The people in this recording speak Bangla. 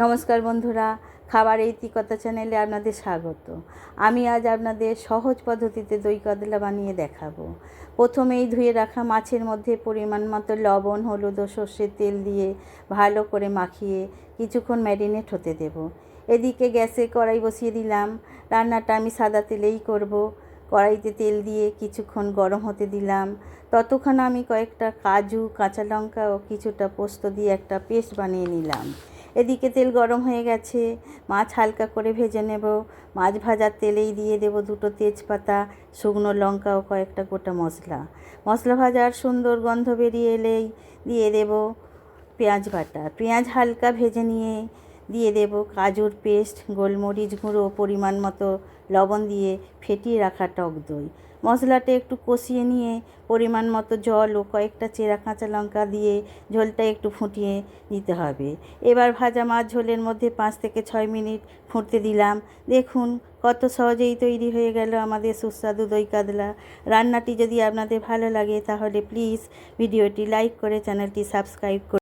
নমস্কার বন্ধুরা, খাবার এইতিকতা চ্যানেলে আপনাদের স্বাগত। আমি আজ আপনাদের সহজ পদ্ধতিতে দই কাতলা বানিয়ে দেখাবো। প্রথমেই ধুয়ে রাখা মাছের মধ্যে পরিমাণ মতো লবণ, হলুদ ও সর্ষের তেল দিয়ে ভালো করে মাখিয়ে কিছুক্ষণ ম্যারিনেট হতে দেব। এদিকে গ্যাসে কড়াই বসিয়ে দিলাম। রান্নাটা আমি সাদা তেলেই করব। কড়াইতে তেল দিয়ে কিছুক্ষণ গরম হতে দিলাম। ততক্ষণ আমি কয়েকটা কাজু, কাঁচা লঙ্কা ও কিছুটা পোস্ত দিয়ে একটা পেস্ট বানিয়ে নিলাম। এদিকে তেল গরম হয়ে গেছে। মাছ হালকা করে ভেজে নেব। মাছ ভাজার তেলেই দিয়ে দেব দুটো তেজপাতা, শুকনো লঙ্কা ও কয়েকটা গোটা মশলা। মশলা ভাজার সুন্দর গন্ধ বেরিয়ে এলেই দিয়ে দেব পেঁয়াজ বাটা। পেঁয়াজ হালকা ভেজে নিয়ে দিয়ে দেব কাজুর পেস্ট, গোলমরিচ গুঁড়ো পরিমাণ মতো লবণ দিয়ে ফেটিয়ে রাখা টক দই। মশলাটা একটু কষিয়ে নিয়ে পরিমাণ মতো জল ও কয়েকটা চেরা কাঁচা লঙ্কা দিয়ে ঝোলটা একটু ফুটিয়ে নিতে হবে। এবার ভাজা মাছ ঝোলের মধ্যে পাঁচ থেকে ছয় মিনিট ফুটতে দিলাম। দেখুন কত সহজেই তৈরি হয়ে গেল আমাদের সুস্বাদু দই কাতলা। রান্নাটি যদি আপনাদের ভালো লাগে তাহলে প্লিজ ভিডিওটি লাইক করে চ্যানেলটি সাবস্ক্রাইব করে